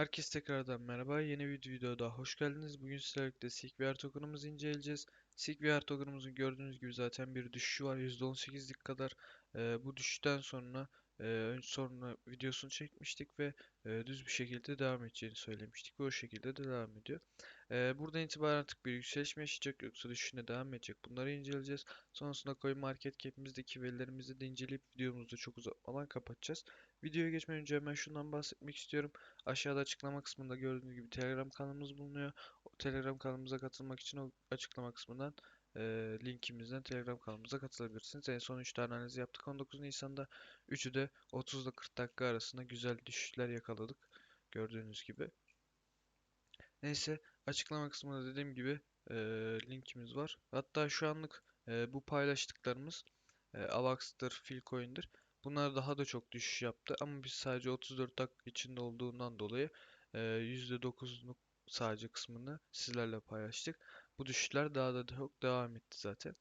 Herkes tekrardan merhaba. Yeni bir videoya daha hoş geldiniz. Bugün sizlerle birlikte SIGVR token'ımızı inceleyeceğiz. SIGVR token'ımızın gördüğünüz gibi zaten bir düşüşü var. %18'lik kadar. Ee, bu düşüşten sonra e, sonra videosunu çekmiştik ve e, düz bir şekilde devam edeceğini söylemiştik. Ve o şekilde de devam ediyor. Ee, buradan itibaren artık bir yükseliş mi yaşayacak yoksa düşüşüne devam edecek? Bunları inceleyeceğiz. Sonrasında CoinMarketCap'imizdeki verilerimizi de inceleyip videomuzu çok uzatmadan kapatacağız. Videoya geçmeden önce hemen şundan bahsetmek istiyorum. Aşağıda açıklama kısmında gördüğünüz gibi Telegram kanalımız bulunuyor. Telegram kanalımıza katılmak için o açıklama kısmından e, linkimizden Telegram kanalımıza katılabilirsiniz. En son 3 tane analiz yaptık 19 Nisan'da. 3'ü de 30 ile 40 dakika arasında güzel düşüşler yakaladık. Gördüğünüz gibi. Neyse açıklama kısmında dediğim gibi e, linkimiz var. Hatta şu anlık e, bu paylaştıklarımız e, Avax'tır, Philcoin'dir. Bunlar daha da çok düşüş yaptı ama biz sadece 34 dakika içinde olduğundan dolayı e, %9'luk sadece kısmını sizlerle paylaştık. Bu düşüşler daha da çok devam etti zaten.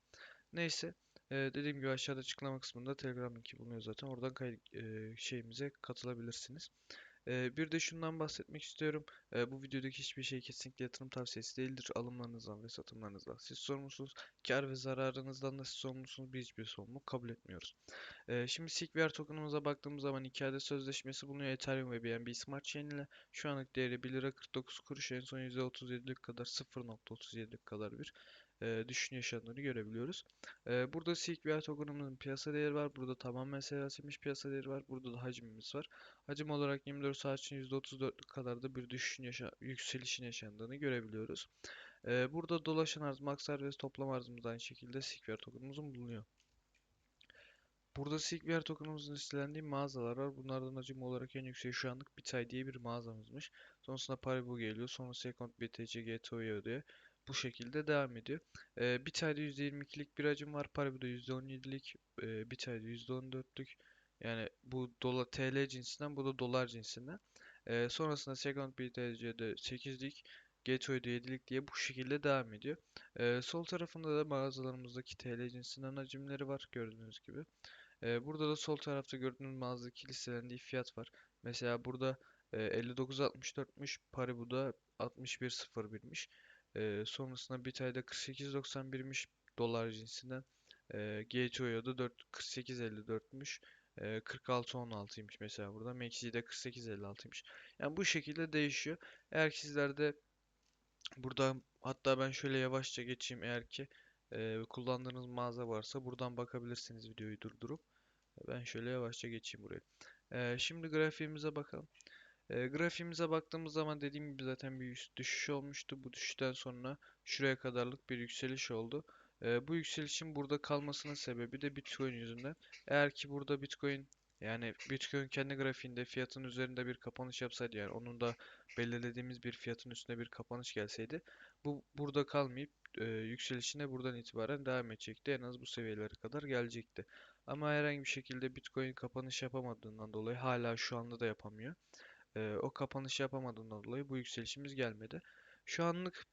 Neyse e, dediğim gibi aşağıda açıklama kısmında Telegram linki bulunuyor zaten. Oradan kay- e, şeyimize katılabilirsiniz. Bir de şundan bahsetmek istiyorum. Bu videodaki hiçbir şey kesinlikle yatırım tavsiyesi değildir. Alımlarınızdan ve satımlarınızdan siz sorumlusunuz. Kar ve zararınızdan da siz sorumlusunuz. Biz hiçbir sorumluluk kabul etmiyoruz. Ee, şimdi SigVR token'ımıza baktığımız zaman 2 adet sözleşmesi bulunuyor. Ethereum ve BNB Smart Chain ile. Şu anlık değeri 1 lira 49 kuruş. En son %37'lik kadar 0.37'lik kadar bir e, düşün yaşandığını görebiliyoruz. E, burada SigVR token'ımızın piyasa değeri var. Burada tamamen seyahatlemiş piyasa değeri var. Burada da hacmimiz var. Hacim olarak 24 saat için %34'lük kadar da bir düşüşün yaşa yükselişin yaşandığını görebiliyoruz. E, burada dolaşan arz, max ve toplam arzımız aynı şekilde SigVR token'ımızın bulunuyor. Burada SigVR token'ımızın listelendiği mağazalar var. Bunlardan hacim olarak en yüksek şu anlık Bitay diye bir mağazamızmış. Sonrasında Paribu geliyor. Sonra Second BTC, GTO diye bu şekilde devam ediyor. Ee, Bitay'da %22'lik bir hacim var. Paribu'da %17'lik, e, Bitay'da %14'lük. Yani bu dolar TL cinsinden, bu da dolar cinsinden. Ee, sonrasında Second BTC'de 8'lik, GTO'da 7'lik diye bu şekilde devam ediyor. Ee, sol tarafında da mağazalarımızdaki TL cinsinden hacimleri var gördüğünüz gibi. Ee, burada da sol tarafta gördüğünüz mağazadaki listelendiği fiyat var. Mesela burada e, 59.64'müş, Paribu'da 61.01'miş. Ee, sonrasında Bitay'da 48.91'miş dolar cinsinden. Ee, GTO'ya da 48.54'müş. Ee, 46.16'ymış mesela burada. MACD'de 48.56'ymış. Yani bu şekilde değişiyor. Eğer ki sizlerde burada hatta ben şöyle yavaşça geçeyim eğer ki e, kullandığınız mağaza varsa buradan bakabilirsiniz videoyu durdurup. Ben şöyle yavaşça geçeyim buraya. Ee, şimdi grafiğimize bakalım. Ee, grafiğimize baktığımız zaman dediğim gibi zaten bir düşüş olmuştu. Bu düşüşten sonra şuraya kadarlık bir yükseliş oldu. Ee, bu yükselişin burada kalmasının sebebi de Bitcoin yüzünden. Eğer ki burada Bitcoin yani Bitcoin kendi grafiğinde fiyatın üzerinde bir kapanış yapsaydı yani onun da belirlediğimiz bir fiyatın üstünde bir kapanış gelseydi bu burada kalmayıp e, yükselişine buradan itibaren devam edecekti. En az bu seviyelere kadar gelecekti. Ama herhangi bir şekilde Bitcoin kapanış yapamadığından dolayı hala şu anda da yapamıyor. Ee, o kapanış yapamadığından dolayı bu yükselişimiz gelmedi. Şu anlık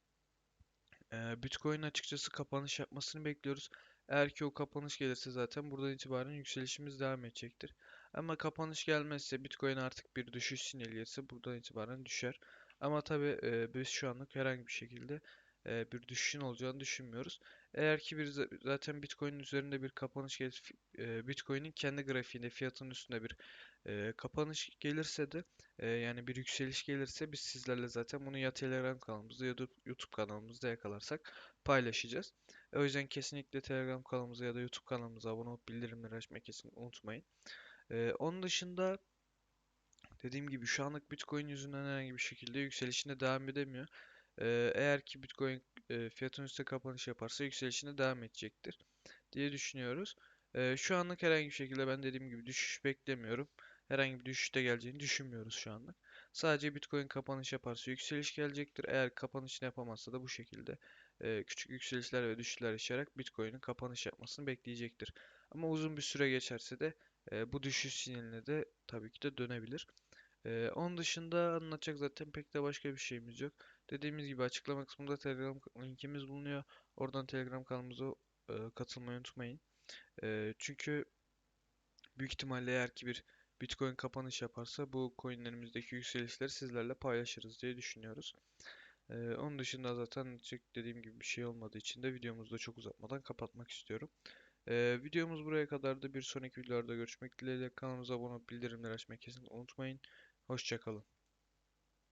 e, Bitcoin açıkçası kapanış yapmasını bekliyoruz. Eğer ki o kapanış gelirse zaten buradan itibaren yükselişimiz devam edecektir. Ama kapanış gelmezse Bitcoin artık bir düşüş sinyali gelirse buradan itibaren düşer. Ama tabii e, biz şu anlık herhangi bir şekilde e, bir düşüşün olacağını düşünmüyoruz. Eğer ki bir za- zaten Bitcoin'in üzerinde bir kapanış gelir, e, Bitcoin'in kendi grafiğinde fiyatının üstünde bir e, kapanış gelirse de e, yani bir yükseliş gelirse biz sizlerle zaten bunu ya Telegram kanalımızda ya da YouTube kanalımızda yakalarsak paylaşacağız. O yüzden kesinlikle Telegram kanalımıza ya da YouTube kanalımıza abone olup bildirimleri açmayı kesinlikle unutmayın. E, onun dışında dediğim gibi şu anlık Bitcoin yüzünden herhangi bir şekilde yükselişine devam edemiyor. E, eğer ki Bitcoin e, fiyatın üstüne kapanış yaparsa yükselişine devam edecektir diye düşünüyoruz. Şu anlık herhangi bir şekilde ben dediğim gibi düşüş beklemiyorum. Herhangi bir düşüşte geleceğini düşünmüyoruz şu anlık. Sadece Bitcoin kapanış yaparsa yükseliş gelecektir. Eğer kapanışını yapamazsa da bu şekilde e, küçük yükselişler ve düşüşler yaşayarak Bitcoin'in kapanış yapmasını bekleyecektir. Ama uzun bir süre geçerse de e, bu düşüş sinyaline de tabii ki de dönebilir. E, onun dışında anlatacak zaten pek de başka bir şeyimiz yok. Dediğimiz gibi açıklama kısmında Telegram linkimiz bulunuyor. Oradan Telegram kanalımıza e, katılmayı unutmayın. E, çünkü büyük ihtimalle eğer ki bir Bitcoin kapanış yaparsa bu coinlerimizdeki yükselişleri sizlerle paylaşırız diye düşünüyoruz. Ee, onun dışında zaten dediğim gibi bir şey olmadığı için de videomuzu da çok uzatmadan kapatmak istiyorum. Ee, videomuz buraya kadardı. Bir sonraki videolarda görüşmek dileğiyle. Kanalımıza abone olup bildirimleri açmayı kesinlikle unutmayın. Hoşçakalın.